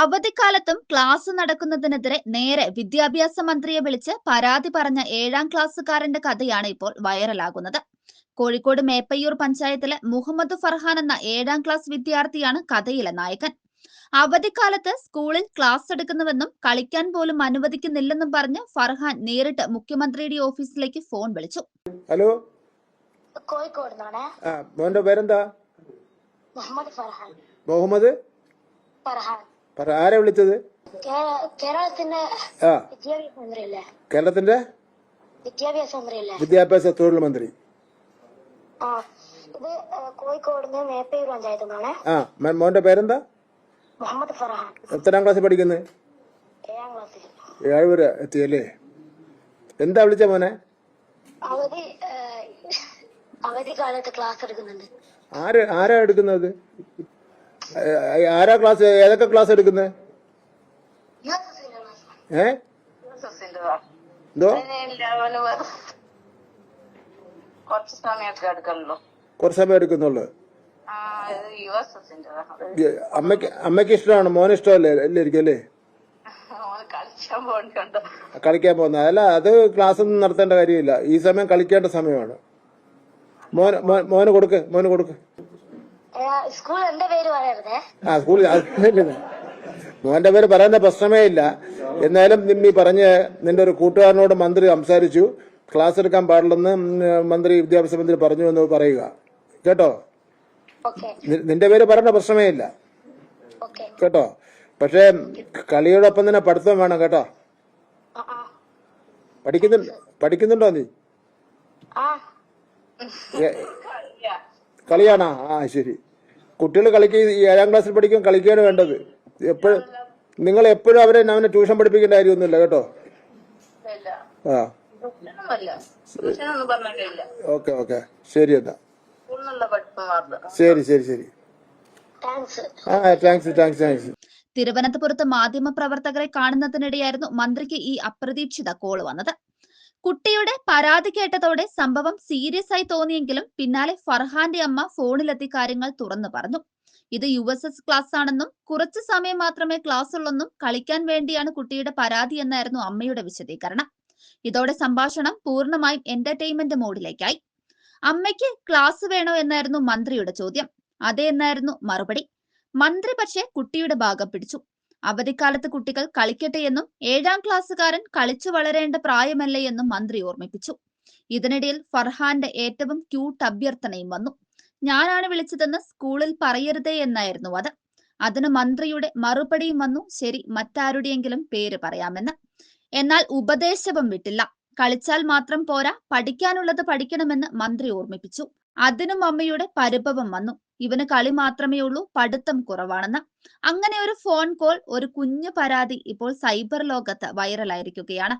അവധിക്കാലത്തും class നടക്കുന്നതിനെതിരെ നേരെ വിദ്യാഭ്യാസ മന്ത്രിയെ വിളിച്ച് പരാതി പറഞ്ഞ ഏഴാം ക്ലാസ്സുകാരന്റെ കഥയാണ് ഇപ്പോൾ വൈറലാകുന്നത്. കോഴിക്കോട് മേപ്പയ്യൂർ പഞ്ചായത്തിലെ മുഹമ്മദ് ഫർഹാൻ എന്ന ഏഴാം ക്ലാസ് വിദ്യാർത്ഥിയാണ് കഥയിലെ നായകൻ. അവധിക്കാലത്ത് സ്കൂളിൽ ക്ലാസ് എടുക്കുന്നുവെന്നും കളിക്കാൻ പോലും അനുവദിക്കുന്നില്ലെന്നും പറഞ്ഞ് ഫർഹാൻ നേരിട്ട് മുഖ്യമന്ത്രിയുടെ ഓഫീസിലേക്ക് ഫോൺ വിളിച്ചു. ഹലോ കോഴിക്കോട് മോന്റെ പേരെന്താ? മുഹമ്മദ് ഫർഹാൻ. മുഹമ്മദ്? ഫർഹാൻ. പറ ആരാ വിളിച്ചത്? കേരളത്തിന്റെ ആ. വിദ്യാഭ്യാസ കേരളത്തിന്റെ? തൊഴിൽ മന്ത്രി. ഇത് കോഴിക്കോട് നിന്ന് മേപ്പയൂർ പഞ്ചായത്ത് നിന്നാണ്. ആ മോന്റെ പേരെന്താ? മുഹമ്മദ് എത്രാം ക്ലാസ്സിൽ പഠിക്കുന്നത് ഏഴാം ക്ലാസ്സിൽ. എത്തിയല്ലേ? എന്താ വിളിച്ച മോനെ? അവധി ഏഹ്, അവധി കാലത്ത് ക്ലാസ് എടുക്കുന്നുണ്ട്. ആര് ആരാ എടുക്കുന്നത്? ആരാ ക്ലാസ് ഏതൊക്കെ ക്ലാസ് എടുക്കുന്നത് ഏ? എന്തോ? കുറച്ച് സമയം എടുക്കുന്നുള്ളു. അമ്മയ്ക്ക് അമ്മയ്ക്ക് ഇഷ്ടമാണ്? മോന് ഇഷ്ടമല്ലേ? എല്ലായിരിക്കും അല്ലേ? കളിക്കാൻ പോകുന്ന. അല്ല അത് ക്ലാസ് ഒന്നും നടത്തേണ്ട കാര്യമില്ല. ഈ സമയം കളിക്കേണ്ട സമയമാണ്. മോന് മോന് കൊടുക്ക് മോന് കൊടുക്ക്. സ്കൂൾ എന്റെ പേര് പറയരുതേ ആ സ്കൂളിൽ മോന്റെ പേര് പറയുന്ന പ്രശ്നമേ ഇല്ല. എന്നാലും നിമ്മി പറഞ്ഞ് നിന്റെ ഒരു കൂട്ടുകാരനോട് മന്ത്രി സംസാരിച്ചു. ക്ലാസ് എടുക്കാൻ പാടില്ലെന്ന് മന്ത്രി വിദ്യാഭ്യാസ മന്ത്രി പറഞ്ഞു എന്ന് പറയുക. കേട്ടോ? നിന്റെ പേര് പറയേണ്ട പ്രശ്നമേ ഇല്ല. കേട്ടോ? പക്ഷേ കളിയോടൊപ്പം തന്നെ പഠിത്തം വേണം കേട്ടോ? പഠിക്കുന്നുണ്ട് പഠിക്കുന്നുണ്ടോ നീ? കളിയാണോ? ആ ശരി. കുട്ടികൾ കളിക്ക് ഈ ഏഴാം ക്ലാസ്സിൽ പഠിക്കും കളിക്കുകയാണ് വേണ്ടത്. എപ്പോഴും നിങ്ങൾ എപ്പോഴും അവരെ അവനെ ട്യൂഷൻ പഠിപ്പിക്കേണ്ട കാര്യമൊന്നുമില്ല കേട്ടോ? ഇല്ല. ആ. Okay okay. ശരി എന്നാ. ശരി ശരി ശരി. താങ്ക്സ് ആ താങ്ക്സ് താങ്ക്സ് താങ്ക്സ് തിരുവനന്തപുരത്ത് മാധ്യമപ്രവർത്തകരെ കാണുന്നതിനിടെയായിരുന്നു മന്ത്രിക്ക് ഈ അപ്രതീക്ഷിത കോൾ വന്നത്. കുട്ടിയുടെ പരാതി കേട്ടതോടെ സംഭവം സീരിയസ് ആയി തോന്നിയെങ്കിലും പിന്നാലെ ഫർഹാന്റെ അമ്മ ഫോണിലെത്തി കാര്യങ്ങൾ തുറന്നു പറഞ്ഞു. ഇത് യു എസ് എസ് ക്ലാസ് ആണെന്നും കുറച്ചു സമയം മാത്രമേ ക്ലാസ് ഉള്ളെന്നും കളിക്കാൻ വേണ്ടിയാണ് കുട്ടിയുടെ പരാതി എന്നായിരുന്നു അമ്മയുടെ വിശദീകരണം. ഇതോടെ സംഭാഷണം പൂർണമായും എന്റർടൈൻമെന്റ് മോഡിലേക്കായി അമ്മയ്ക്ക് ക്ലാസ് വേണോ എന്നായിരുന്നു മന്ത്രിയുടെ ചോദ്യം. അതെ എന്നായിരുന്നു മറുപടി. മന്ത്രി പക്ഷേ കുട്ടിയുടെ ഭാഗം പിടിച്ചു. അവധിക്കാലത്ത് കുട്ടികൾ കളിക്കട്ടെ എന്നും ഏഴാം ക്ലാസ്സുകാരൻ കളിച്ചു വളരേണ്ട പ്രായമല്ലേ എന്നും മന്ത്രി ഓർമ്മിപ്പിച്ചു. ഇതിനിടയിൽ ഫർഹാന്റെ ഏറ്റവും ക്യൂട്ട് അഭ്യർത്ഥനയും വന്നു. ഞാനാണ് വിളിച്ചതെന്ന് സ്കൂളിൽ പറയരുതേ എന്നായിരുന്നു അത്. അതിന് മന്ത്രിയുടെ മറുപടിയും വന്നു. ശരി മറ്റാരുടെയെങ്കിലും പേര് പറയാമെന്ന്. എന്നാൽ ഉപദേശവും വിട്ടില്ല. കളിച്ചാൽ മാത്രം പോരാ പഠിക്കാനുള്ളത് പഠിക്കണമെന്ന് മന്ത്രി ഓർമ്മിപ്പിച്ചു. അതിനും അമ്മയുടെ പരിഭവം വന്നു. ഇവന് കളി മാത്രമേ ഉള്ളൂ പഠിത്തം കുറവാണെന്ന്. അങ്ങനെ ഒരു ഫോൺ കോൾ ഒരു കുഞ്ഞു പരാതി ഇപ്പോൾ സൈബർ ലോകത്ത് വൈറലായിരിക്കുകയാണ്